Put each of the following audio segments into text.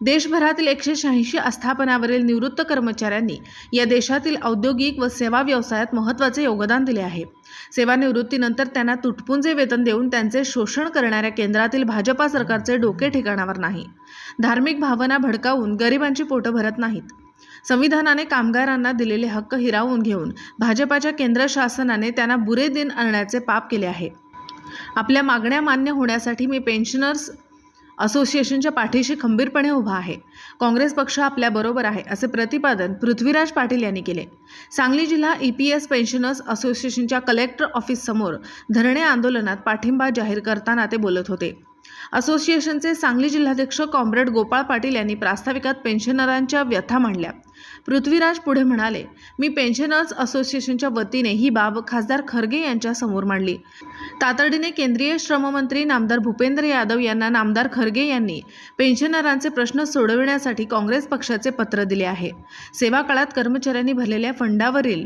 देशभरातील एकशे शहाऐंशी आस्थापनावरील निवृत्त कर्मचाऱ्यांनी या देशातील औद्योगिक व सेवा व्यवसायात महत्त्वाचे योगदान दिले आहे. सेवानिवृत्तीनंतर त्यांना तुटपुंजे वेतन देऊन त्यांचे शोषण करणाऱ्या केंद्रातील भाजपा सरकारचे डोके ठिकाणावर नाही. धार्मिक भावना भडकावून गरिबांची पोटं भरत नाहीत. संविधानाने कामगारांना दिलेले हक्क हिरावून घेऊन भाजपाच्या केंद्र शासनाने त्यांना बुरे दिन आणण्याचे पाप केले आहे. आपल्या मागण्या मान्य होण्यासाठी मी पेन्शनर्स असोसिएशनच्या पाठीशी खंबीरपणे उभा आहे. काँग्रेस पक्ष आपल्याबरोबर आहे असे प्रतिपादन पृथ्वीराज पाटील यांनी केले. सांगली जिल्हा ई पी एस पेन्शनर्स असोसिएशनच्या कलेक्टर ऑफिससमोर धरणे आंदोलनात पाठिंबा जाहीर करताना ते बोलत होते. असोसिएशनचे सांगली जिल्हाध्यक्ष कॉम्रेड गोपाळ पाटील यांनी प्रास्ताविकात पेन्शनरांच्या व्यथा मांडल्या. पृथ्वीराज पुढे म्हणाले मी पेन्शनर्स असोसिएशनच्या वतीने ही बाब खासदार खरगे यांच्या समोर मांडली. तातडीने केंद्रीय श्रममंत्री नामदार भूपेंद्र यादव यांना नामदार खरगे यांनी पेन्शनरांचे प्रश्न सोडविण्यासाठी काँग्रेस पक्षाचे पत्र दिले आहे. सेवा काळात कर्मचाऱ्यांनी भरलेल्या फंडावरील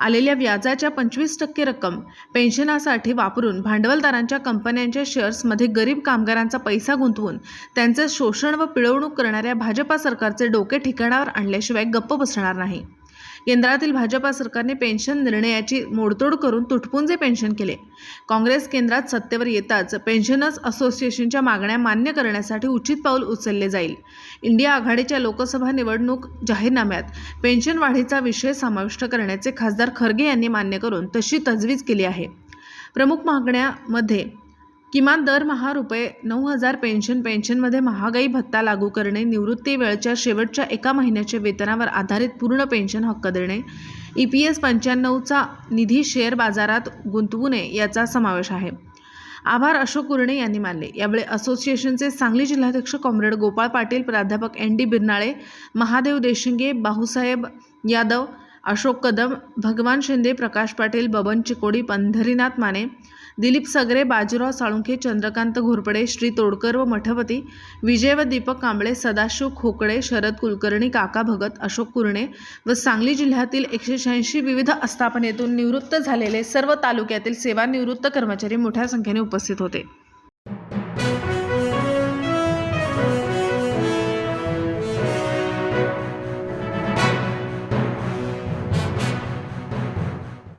आलेल्या व्याजाच्या पंचवीस टक्के रक्कम पेन्शनासाठी वापरून भांडवलदारांच्या कंपन्यांच्या शेअर्समध्ये गरीब कामगारांचा पैसा गुंतवून त्यांचे शोषण व पिळवणूक करणाऱ्या भाजपा सरकारचे डोके ठिकाणावर आणल्याशिवाय गप्प बसणार नाही. केंद्रातील भाजपा सरकारने पेन्शन निर्णयाची मोडतोड करून तुटपुंजे पेन्शन केले. काँग्रेस केंद्रात सत्तेवर येताच पेन्शनर्स असोसिएशनच्या मागण्या मान्य करण्यासाठी उचित पाऊल उचलले जाईल. इंडिया आघाडीच्या लोकसभा निवडणूक जाहीरनाम्यात पेन्शन वाढीचा विषय समाविष्ट करण्याचे खासदार खरगे यांनी मान्य करून तशी तजवीज केली आहे. प्रमुख मागण्यामध्ये किमान दरमहा रुपये नऊ हजार पेन्शन पेन्शनमध्ये महागाई भत्ता लागू करणे निवृत्ती वेळच्या शेवटच्या एका महिन्याच्या वेतनावर आधारित पूर्ण पेन्शन हक्क देणे ई पी एस पंच्याण्णवचा निधी शेअर बाजारात गुंतवू नये याचा समावेश आहे. आभार अशोक कुरणे यांनी मानले. यावेळी असोसिएशनचे सांगली जिल्हाध्यक्ष कॉम्रेड गोपाळ पाटील प्राध्यापक एन डी बिरनाळे महादेव देशिंगे बाहूसाहेब यादव अशोक कदम भगवान शिंदे प्रकाश पाटील बबन चिकोडी पंढरीनाथ माने दिलीप सगरे बाजीराव साळुंखे चंद्रकांत घोरपडे श्री तोडकर व मठपती विजय व दीपक कांबळे सदाशिव खोकळे शरद कुलकर्णी काका भगत अशोक कुरणे व सांगली जिल्ह्यातील एकशे शहाऐंशी विविध आस्थापनेतून निवृत्त झालेले सर्व तालुक्यातील सेवानिवृत्त कर्मचारी मोठ्या संख्येने उपस्थित होते.